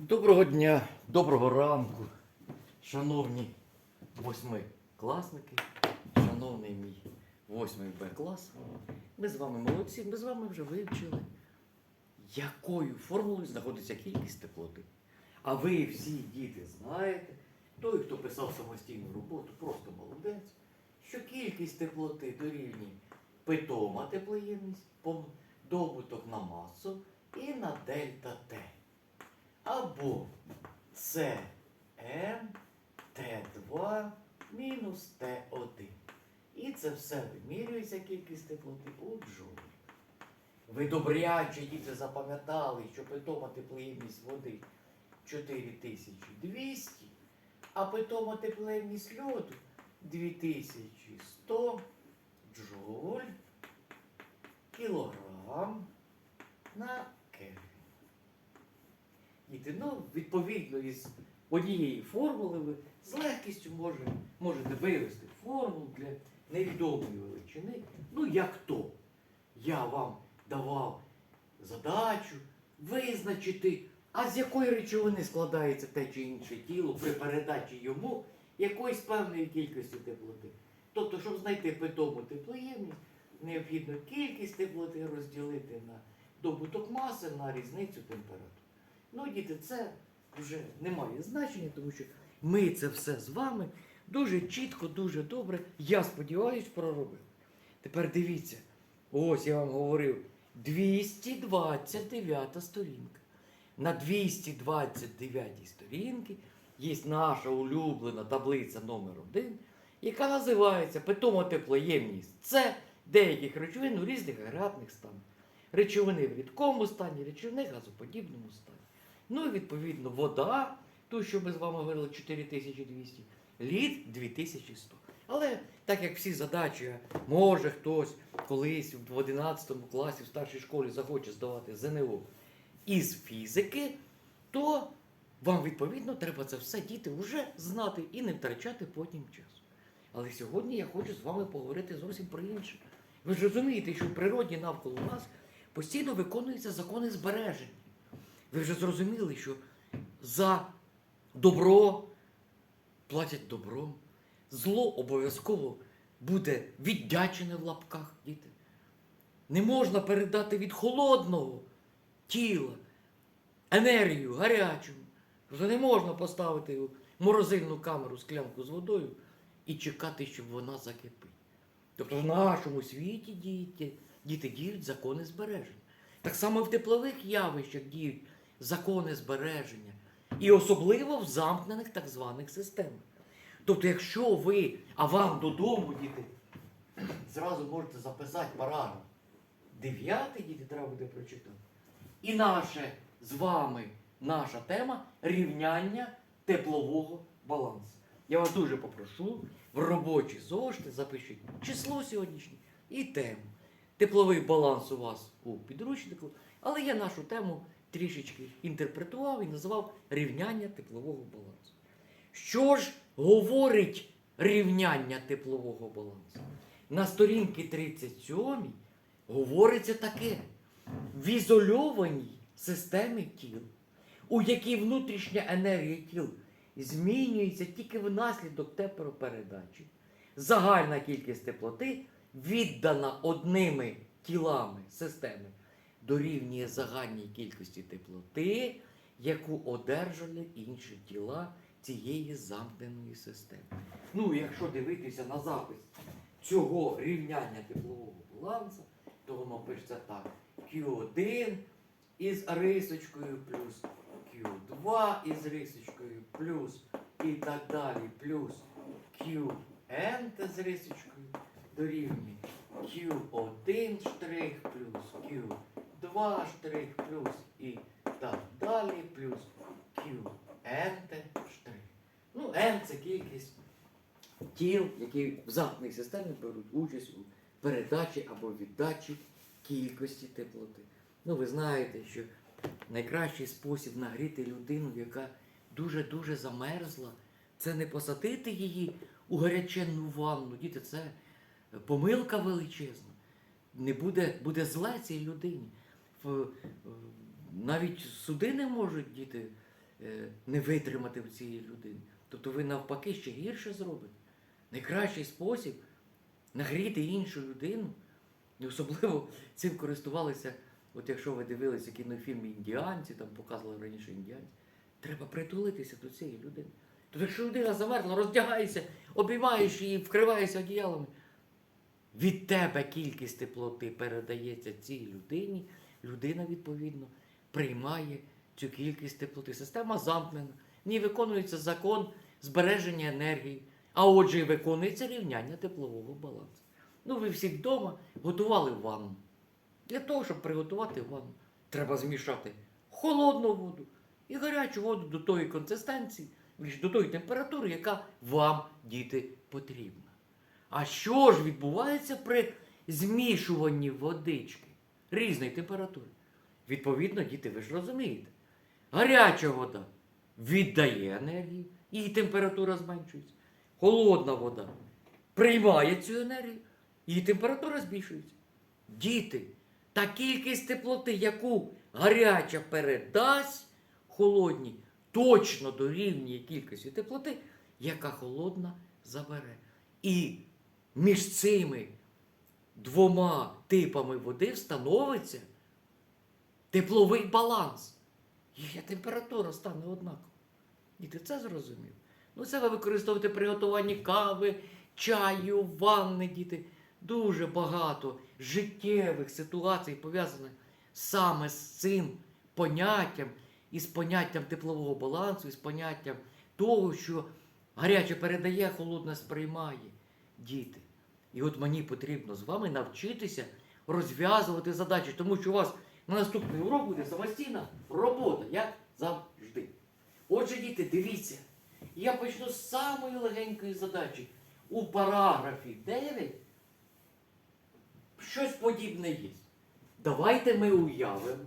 Доброго дня, доброго ранку, шановні восьмикласники, шановний мій восьмий Б клас. Ми з вами молодці, ми з вами вже вивчили, якою формулою знаходиться кількість теплоти. А ви всі діти знаєте, той, хто писав самостійну роботу, просто молодець, що кількість теплоти дорівнює питома теплоємність, добуток на масу і на дельта Т або CM Т2 мінус Т1. І це все вимірюється кількість теплоти у джоулі. Ви добряче діти запам'ятали, що питома теплоємність води 4200, а питома теплоємність льоду 2100 джоуль кілограм на. Діти, ну, відповідно із однієї формули з легкістю може, можете вивести формулу для невідомої величини. Ну, як то? Я вам давав задачу визначити, а з якої речовини складається те чи інше тіло при передачі йому якоїсь певної кількості теплоти. Тобто, щоб знайти питому теплоємність, необхідно кількість теплоти розділити на добуток маси на різницю температур. Ну, діти, це вже не має значення, тому що ми це все з вами дуже чітко, дуже добре, я сподіваюся, проробили. Тепер дивіться, ось я вам говорив, 229 сторінка. На 229 сторінці є наша улюблена таблиця номер 1 яка називається питома теплоємність. Це деяких речовин у різних агрегатних станах. Речовини в рідкому стані, речовини в газоподібному стані. Ну і відповідно вода, ту, що ми з вами говорили, 4200, лід 2100. Але так як всі задачі, може хтось колись в 11 класі в старшій школі захоче здавати ЗНО із фізики, то вам відповідно треба це все діти вже знати і не втрачати потім часу. Але сьогодні я хочу з вами поговорити зовсім про інше. Ви ж розумієте, що в природі навколо нас постійно виконуються закони збереження. Ви вже зрозуміли, що за добро платять добром, зло обов'язково буде віддячене в лапках, діти. Не можна передати від холодного тіла енергію гарячу. Тобто не можна поставити у морозильну камеру склянку з водою і чекати, щоб вона закипить. Тобто в нашому світі діти, діти діють закони збереження. Так само в теплових явищах діють закони збереження. І особливо в замкнених так званих системах. Тобто, якщо ви, а вам додому, діти, зразу можете записати параграф. Дев'ятий діти треба буде прочитати. І наше з вами, наша тема рівняння теплового балансу. Я вас дуже попрошу в робочі зошити запишіть число сьогоднішнє і тему. Тепловий баланс у вас у підручнику, але я нашу тему трішечки інтерпретував і назвав рівняння теплового балансу. Що ж говорить рівняння теплового балансу? На сторінці 37 говориться таке: в ізольованій системі тіл, у якій внутрішня енергія тіл змінюється тільки внаслідок теплопередачі, загальна кількість теплоти, віддана одними тілами системи, дорівнює загальній кількості теплоти, яку одержали інші тіла цієї замкненої системи. Ну, якщо дивитися на запис цього рівняння теплового балансу, то воно пишеться так. Q1 із рисочкою плюс Q2 із рисочкою плюс і так далі плюс QN з рисочкою дорівнює Q1 штрих плюс Q2 штрих плюс і так далі плюс QN штрих. Ну, N це кількість тіл, які в замкненій системі беруть участь у передачі або віддачі кількості теплоти. Ну, ви знаєте, що найкращий спосіб нагріти людину, яка дуже-дуже замерзла, це не посадити її у гаряченну ванну. Діти, це помилка величезна. Не буде, буде зле цій людині. В- Навіть суди не можуть діти е, не витримати в цієї людини. Тобто ви навпаки ще гірше зробите. Найкращий спосіб нагріти іншу людину. І особливо цим користувалися, от якщо ви дивилися кінофільм індіанці, там показували раніше індіанці, треба притулитися до цієї людини. Тобто, якщо людина замерзла, роздягаєшся, обіймаєш її, вкриваєшся одіялами. Від тебе кількість теплоти передається цій людині, людина, відповідно, приймає цю кількість теплоти. Система замкнена, в ній виконується закон збереження енергії, а отже, і виконується рівняння теплового балансу. Ну, ви всі вдома готували ванну. Для того, щоб приготувати ванну, треба змішати холодну воду і гарячу воду до тої консистенції, до тої температури, яка вам, діти, потрібна. А що ж відбувається при змішуванні водички різної температури? Відповідно, діти, ви ж розумієте, гаряча вода віддає енергію, її температура зменшується. Холодна вода приймає цю енергію, її температура збільшується. Діти, та кількість теплоти, яку гаряча передасть холодній, точно дорівнює кількості теплоти, яка холодна забере. І між цими двома типами води встановиться тепловий баланс. Їхня температура стане однакова. Діти це зрозумів. Ну, це ви використовуєте при готуванні кави, чаю, ванни, діти. Дуже багато життєвих ситуацій пов'язаних саме з цим поняттям, і з поняттям теплового балансу, і з поняттям того, що гаряче передає, холодне сприймає діти. І от мені потрібно з вами навчитися розв'язувати задачі, тому що у вас на наступний урок буде самостійна робота, як завжди. Отже, діти, дивіться, я почну з самої легенької задачі. У параграфі 9 щось подібне є. Давайте ми уявимо,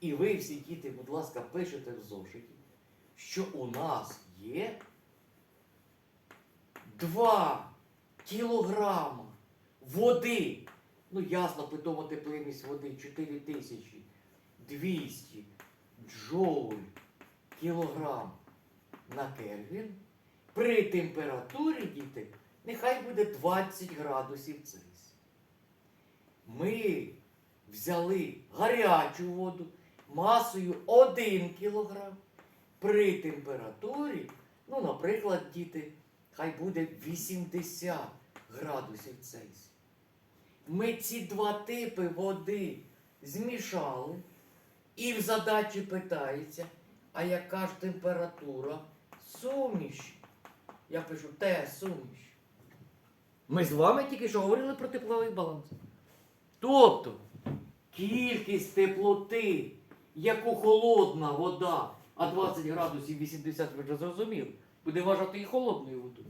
і ви всі діти, будь ласка, пишете в зошиті, що у нас є 2 кілограма води. Ну, ясно, питома теплинність води 4200 джоуль кілограм на Кельвін. При температурі, діти, нехай буде 20 градусів Цельсія. Ми взяли гарячу воду масою 1 кілограм. При температурі, ну, наприклад, діти, хай буде 80 градусів Цельсія. Ми ці два типи води змішали, і в задачі питається, а яка ж температура суміші? Я пишу Т суміш. Ми з вами тільки що говорили про тепловий баланс. Тобто кількість теплоти, яку холодна вода, а 20 градусів 80 ви вже зрозуміли, буде вважати і холодною водою.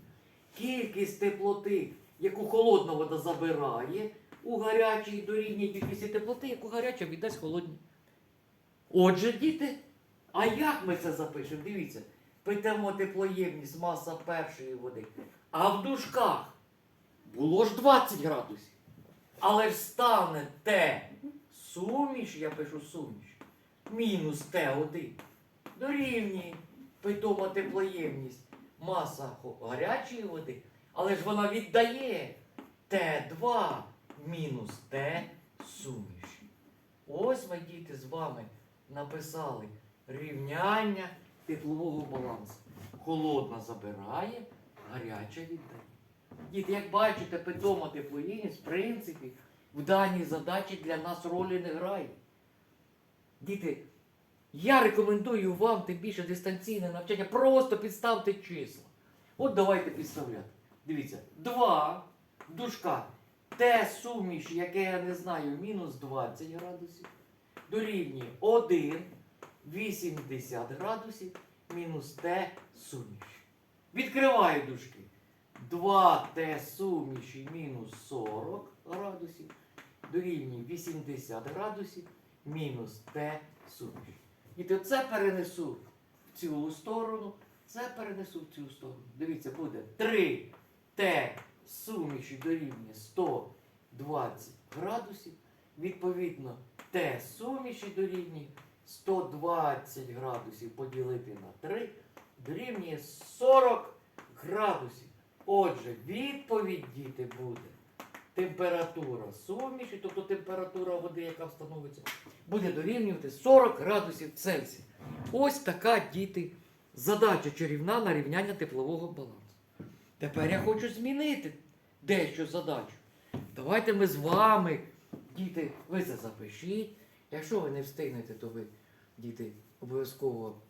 Кількість теплоти, яку холодна вода забирає, у гарячій дорівнює кількості теплоти, яку гаряча віддасть холодній. Отже, діти, а як ми це запишемо? Дивіться, питаємо теплоємність маса першої води. А в дужках було ж 20 градусів. Але ж стане Т суміш, я пишу суміш, мінус Т1 дорівнює питома теплоємність маса гарячої води, але ж вона віддає Т2 мінус Т суміш. Ось ми, діти, з вами написали рівняння теплового балансу. Холодна забирає, гаряча віддає. Діти, як бачите, питома теплоємність, в принципі, в даній задачі для нас ролі не грає. Діти, я рекомендую вам тим більше дистанційне навчання, просто підставте числа. От давайте підставляти. Дивіться, 2 в дужках. Т суміш, яке я не знаю, мінус 20 градусів, дорівнює 1, 80 градусів, мінус Т суміш. Відкриваю дужки. 2Т суміші мінус 40 градусів, дорівнює 80 градусів, мінус Т суміші. І то це перенесу в цю сторону, це перенесу в цю сторону. Дивіться, буде 3 Т суміші дорівнює 120 градусів. Відповідно, Т суміші дорівнює 120 градусів поділити на 3 дорівнює 40 градусів. Отже, відповідь діти буде. Температура суміші, тобто температура води, яка встановиться, буде дорівнювати 40 градусів Цельсія. Ось така діти задача чарівна на рівняння теплового балансу. Тепер я хочу змінити дещо задачу. Давайте ми з вами, діти, ви це запишіть. Якщо ви не встигнете, то ви, діти, обов'язково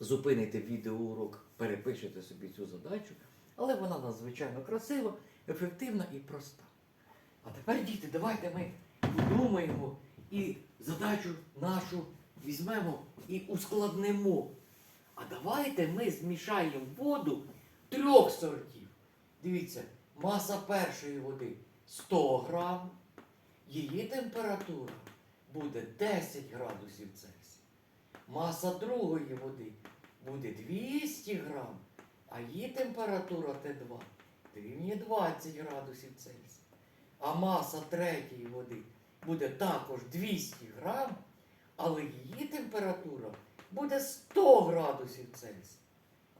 зупините відеоурок, перепишете собі цю задачу. Але вона надзвичайно красива, ефективна і проста. А тепер, діти, давайте ми подумаємо і задачу нашу візьмемо і ускладнимо. А давайте ми змішаємо воду трьох сортів. Дивіться, маса першої води 100 грам, її температура буде 10 градусів Цельсія. Маса другої води буде 200 грам, а її температура Т2 дорівнює 20 градусів Цельсія. А маса третьої води буде також 200 грам, але її температура буде 100 градусів Цельсія.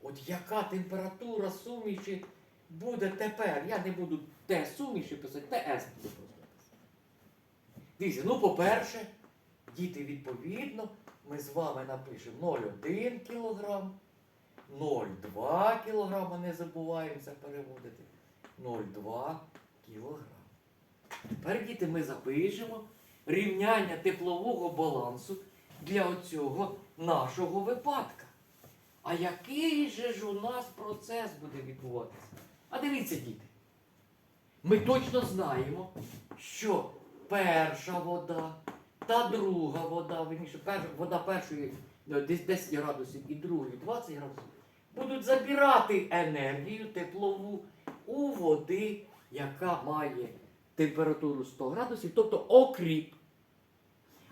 От яка температура суміші буде тепер? Я не буду Т суміші писати, ТС буду просто писати. Дивіться, ну по-перше, діти відповідно, ми з вами напишемо 0,1 кг, 0,2 кг, не забуваємо це переводити. 0,2 кг. Тепер, діти, ми запишемо рівняння теплового балансу для оцього нашого випадка. А який же ж у нас процес буде відбуватися? А дивіться, діти. Ми точно знаємо, що перша вода та друга вода, верніше, перша, вода першої е, десь 10 градусів і другої 20 градусів, будуть забирати енергію теплову у води, яка має температуру 100 градусів, тобто окріп.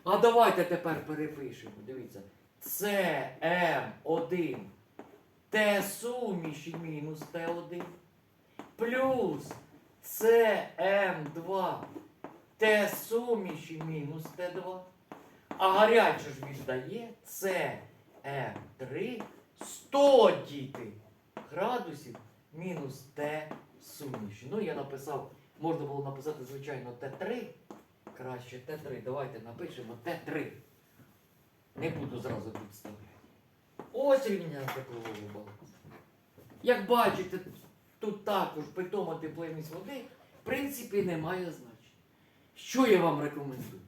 А давайте тепер перепишемо. Дивіться. СМ1 Т суміші мінус Т1 плюс СМ2 Т суміші мінус Т2. А гаряче ж віддає СМ3 100 діти градусів мінус Т суміші. Ну, я написав, можна було написати, звичайно, Т3. Краще Т3. Давайте напишемо Т3. Не буду зразу підставляти. Ось рівня теплового балансу. Як бачите, тут також питома тепловість води, в принципі, не має значення. Що я вам рекомендую?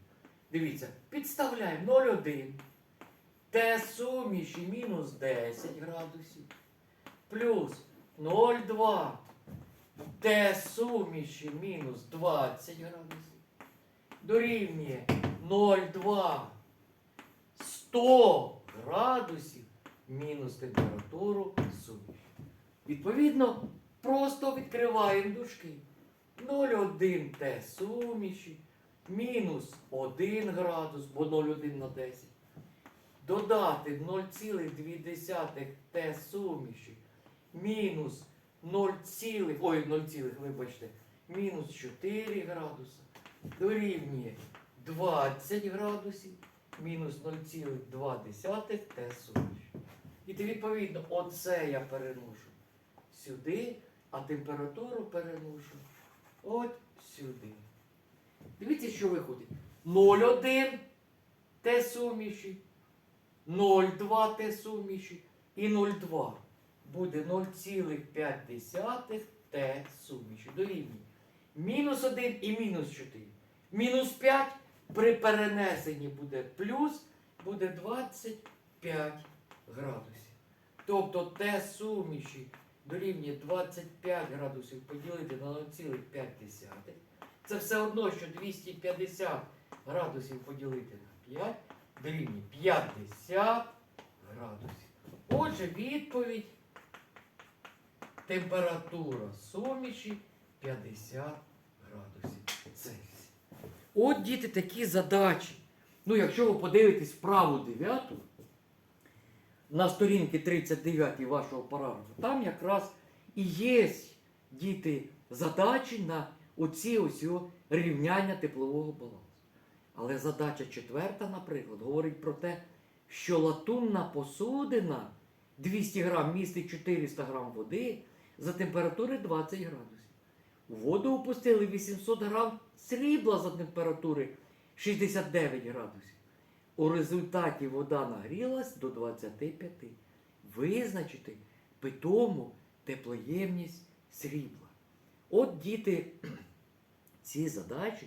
Дивіться, підставляємо 0,1. Т суміші мінус 10 градусів. Плюс 0,2. Т суміші мінус 20 градусів. Дорівнює 0,2. 100 градусів мінус температуру суміші. Відповідно, просто відкриваємо дужки. 0,1 Т суміші мінус 1 градус, бо 0,1 на 10. Додати 0,2 Т суміші мінус 0, ой, 0, вибачте, мінус 4 градуса дорівнює 20 градусів мінус 0,2 Т суміш. І відповідно, оце я переношу сюди, а температуру переношу от сюди. Дивіться, що виходить. 0,1 Т суміші, 0,2 Т суміші і 0,2 буде 0,5 Т суміші. Дорівнює. Мінус 1 і мінус 4. Мінус 5 при перенесенні буде плюс, буде 25 градусів. Тобто Т суміші дорівнює 25 градусів поділити на 0,5. Це все одно, що 250 градусів поділити на 5 дорівнює 50 градусів. Отже, відповідь. Температура суміші 50 градусів Цельсія. От діти такі задачі. Ну, якщо ви подивитесь вправу 9 на сторінки 39 вашого параграфу, там якраз і є діти задачі на оці ось рівняння теплового балансу. Але задача четверта, наприклад, говорить про те, що латунна посудина 200 грам містить 400 грам води за температури 20 градусів. У воду опустили 800 грам срібла за температури 69 градусів. У результаті вода нагрілась до 25. Визначити питому теплоємність срібла. От діти, ці задачі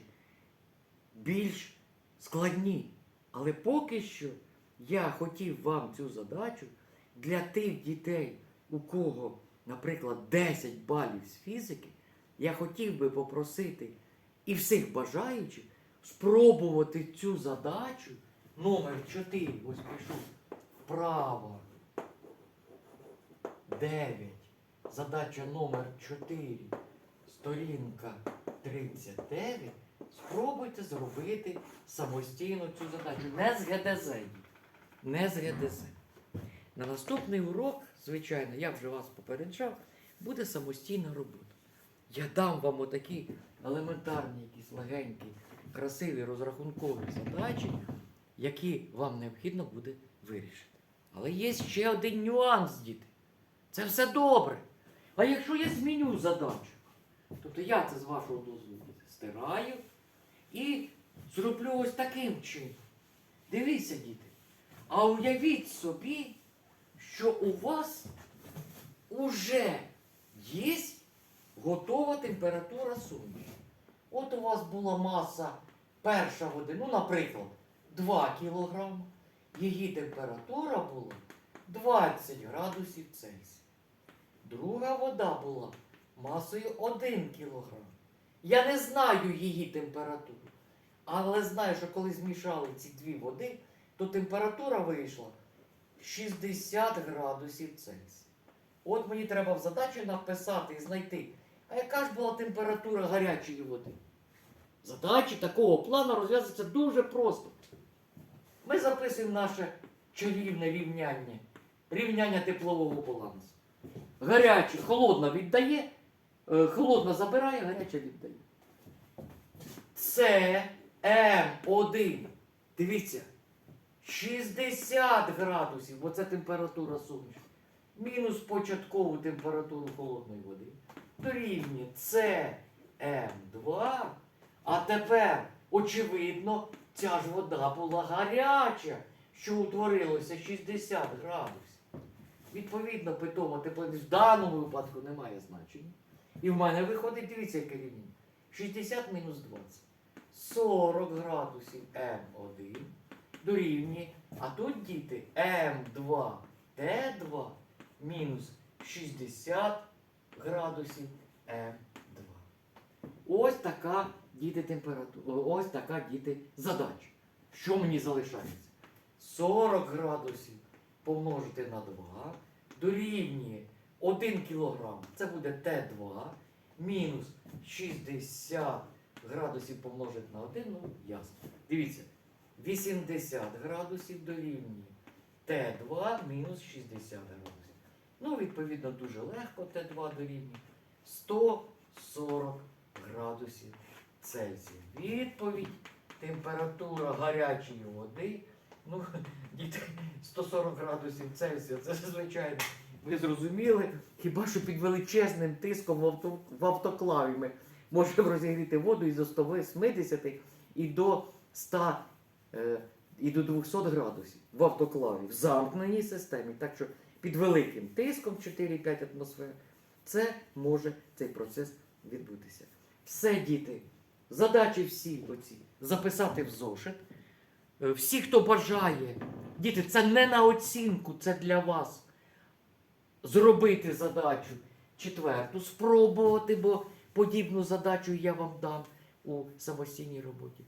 більш складні. Але поки що я хотів вам цю задачу для тих дітей, у кого, наприклад, 10 балів з фізики, я хотів би попросити і всіх бажаючих спробувати цю задачу номер 4. Ось пишу вправо. 9. Задача номер 4. Сторінка 39. Спробуйте зробити самостійно цю задачу. Не з ГДЗ. Не з ГДЗ. На наступний урок, звичайно, я вже вас попереджав, буде самостійна робота. Я дам вам отакі елементарні, якісь легенькі, красиві розрахункові задачі, які вам необхідно буде вирішити. Але є ще один нюанс, діти. Це все добре. А якщо я зміню задачу, тобто я це з вашого дозволу стираю і зроблю ось таким чином. Дивіться, діти. А уявіть собі, що у вас уже є готова температура суміші. От у вас була маса перша води, ну, наприклад, 2 кг. Її температура була 20 градусів Цельсія. Друга вода була масою 1 кг. Я не знаю її температуру, але знаю, що коли змішали ці дві води, то температура вийшла 60 градусів Цельсія. От мені треба в задачі написати і знайти, а яка ж була температура гарячої води. Задачі такого плану розв'язуються дуже просто. Ми записуємо наше чарівне рівняння, рівняння теплового балансу. Гаряче, холодна віддає, е, холодна забирає, гаряча віддає. Це М1. Дивіться, 60 градусів, бо це температура суміші. Мінус початкову температуру холодної води. Дорівнює це М2. А тепер, очевидно, ця ж вода була гаряча, що утворилося 60 градусів. Відповідно, питома теплоність в даному випадку не має значення. І в мене виходить, дивіться, яке рівня. 60 мінус 20. 40 градусів М1 дорівнює. А тут діти М2 Т2 мінус 60 градусів М2. Ось така діти температура. Ось така діти задача. Що мені залишається? 40 градусів помножити на 2 дорівнює 1 кг. Це буде Т2 мінус 60 градусів помножити на 1, ну ясно. Дивіться, 80 градусів дорівнює Т2 мінус 60 градусів. Ну, відповідно, дуже легко Т2 дорівнює 140 градусів Цельсія. Відповідь температура гарячої води. Ну, діти, 140 градусів Цельсія, це звичайно. Ви зрозуміли, хіба що під величезним тиском в, авто, в автоклаві ми можемо розігріти воду із до 180 і до 100 е, і до 200 градусів в автоклаві, в замкненій системі. Так що під великим тиском 4-5 атмосфер, це може цей процес відбутися. Все, діти, задачі всі оці записати в зошит. Е, Всі, хто бажає, діти, це не на оцінку, це для вас. Зробити задачу четверту, спробувати, бо подібну задачу я вам дам у самостійній роботі.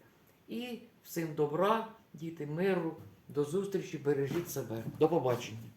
І всім добра, діти, миру, до зустрічі, бережіть себе. До побачення.